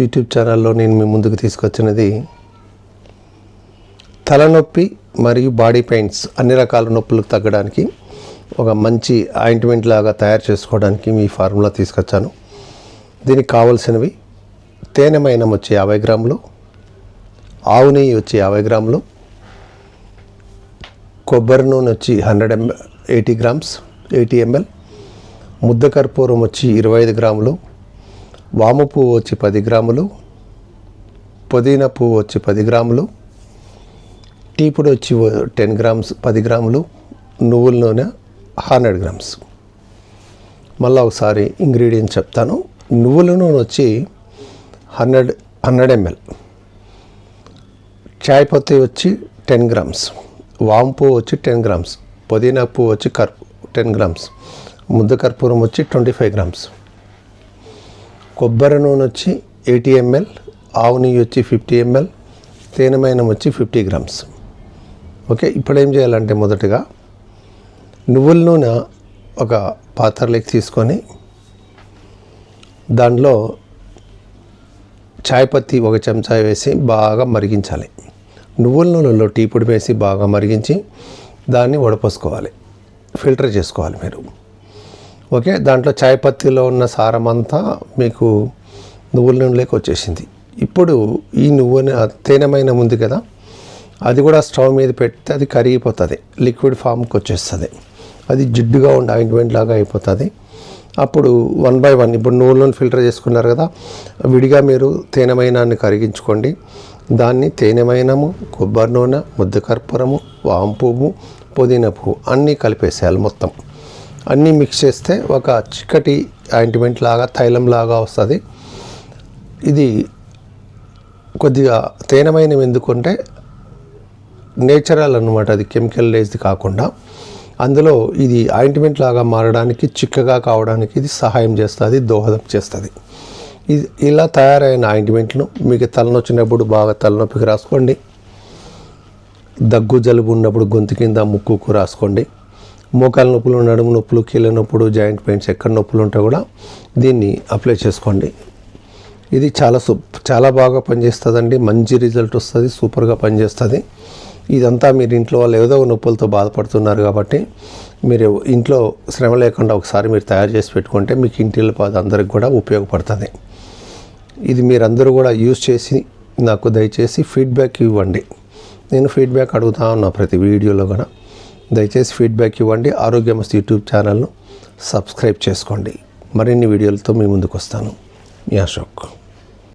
YouTube ఛానల్లో నేను మీ ముందుకు తీసుకొచ్చినది తలనొప్పి మరియు బాడీ పెయిన్స్ అన్ని రకాల నొప్పులకు తగ్గడానికి ఒక మంచి ఆయింట్మెంట్ లాగా తయారు చేసుకోవడానికి మీ ఫార్ములా తీసుకొచ్చాను. దీనికి కావలసినవి తేనె మైనం వచ్చి యాభై గ్రాములు ఆవు నెయ్యి వచ్చి యాభై గ్రాములు కొబ్బరి నూనె వచ్చి hundred ML eighty grams eighty ML ముద్ద కర్పూరం వచ్చి ఇరవై ఐదు గ్రాములు వాము పువ్వు వచ్చి పది గ్రాములు పుదీనా పువ్వు వచ్చి పది గ్రాములు టీ పొడి వచ్చి టెన్ గ్రామ్స్ పది గ్రాములు నువ్వుల నూనె హండ్రెడ్ గ్రామ్స్. మళ్ళీ ఒకసారి ఇంగ్రీడియంట్స్ చెప్తాను. నువ్వుల నూనె వచ్చి హండ్రెడ్ హండ్రెడ్ ఎంఎల్. చాయ్ పత్తి వచ్చి టెన్ గ్రామ్స్. వాము పువ్వు వచ్చి టెన్ గ్రామ్స్. పుదీనా పువ్వు వచ్చి కర్పూ టెన్ గ్రామ్స్. ముద్ద కర్పూరం వచ్చి ట్వంటీ ఫైవ్ గ్రామ్స్. కొబ్బరి నూనె వచ్చి ఎయిటీ ఎంఎల్ ఆవు నెయ్యి వచ్చి ఫిఫ్టీ ఎంఎల్ తేనెమైనం వచ్చి ఫిఫ్టీ గ్రామ్స్. ఓకే ఇప్పుడు ఏం చేయాలంటే మొదటగా నువ్వుల నూనె ఒక పాత్రలోకి తీసుకొని దాంట్లో చాయ్ పత్తి ఒక చెంచా వేసి బాగా మరిగించాలి. నువ్వుల నూనెలో టీ పొడి వేసి బాగా మరిగించి దాన్ని వడపోసుకోవాలి. ఫిల్టర్ చేసుకోవాలి మీరు. ఓకే? దాంట్లో చాయ్ పత్తిలో ఉన్న సారం అంతా మీకు నువ్వుల నూనెలోకి వచ్చేసింది. ఇప్పుడు ఈ నువ్వు తేనెమైన ఉంది కదా అది కూడా స్టవ్ మీద పెడితే అది కరిగిపోతుంది. లిక్విడ్ ఫామ్కి వచ్చేస్తుంది. అది జిడ్డుగా ఉండి ఆయింట్మెంట్ లాగా అయిపోతుంది. అప్పుడు వన్ బై వన్ ఇప్పుడు నువ్వులను ఫిల్టర్ చేసుకున్నారు కదా విడిగా మీరు తేనెమైనాన్ని కరిగించుకోండి. దాన్ని తేనెమైనము కొబ్బరి నూనె ముద్ద కర్పూరము వాము పువ్వు పుదీనా పువ్వు అన్నీ కలిపేసేయాలి మొత్తం. అన్నీ మిక్స్ చేస్తే ఒక చిక్కటి ఆయింట్మెంట్ లాగా తైలం లాగా వస్తుంది. ఇది కొద్దిగా తేనెమైన ఎందుకంటే నేచురల్ అనమాట అది కెమికల్ లేజ్ది కాకుండా. అందులో ఇది ఆయింట్మెంట్ లాగా మారడానికి చిక్కగా కావడానికి ఇది సహాయం చేస్తుంది దోహదం చేస్తుంది. ఇది ఇలా తయారైన ఆయింట్మెంట్ను మీకు తలనొచ్చినప్పుడు బాగా తలనొప్పికి రాసుకోండి. దగ్గు జలుబు ఉన్నప్పుడు గొంతు కింద ముక్కుకు రాసుకోండి. మోకాల నొప్పులు నడుము నొప్పులు కీళ్ళ నొప్పులు జాయింట్ పెయిన్స్ ఎక్కడ నొప్పులు ఉంటే కూడా దీన్ని అప్లై చేసుకోండి. ఇది చాలా సు చాలా బాగా పనిచేస్తుందండి. మంచి రిజల్ట్ వస్తుంది సూపర్గా పనిచేస్తుంది. ఇదంతా మీరు ఇంట్లో వాళ్ళు ఏదో నొప్పులతో బాధపడుతున్నారు కాబట్టి మీరు ఇంట్లో శ్రమ లేకుండా ఒకసారి మీరు తయారు చేసి పెట్టుకుంటే మీకు ఇంటిలో అందరికి కూడా ఉపయోగపడుతుంది. ఇది మీరందరూ కూడా యూజ్ చేసి నాకు దయచేసి ఫీడ్బ్యాక్ ఇవ్వండి. నేను ఫీడ్బ్యాక్ అడుగుతా ఉన్నా ప్రతి వీడియోలో కూడా. దయచేసి ఫీడ్బ్యాక్ ఇవ్వండి. ఆరోగ్యమస్తు యూట్యూబ్ ఛానల్ను సబ్స్క్రైబ్ చేసుకోండి. మరిన్ని వీడియోలతో మీ ముందుకు వస్తాను మీ అశోక్.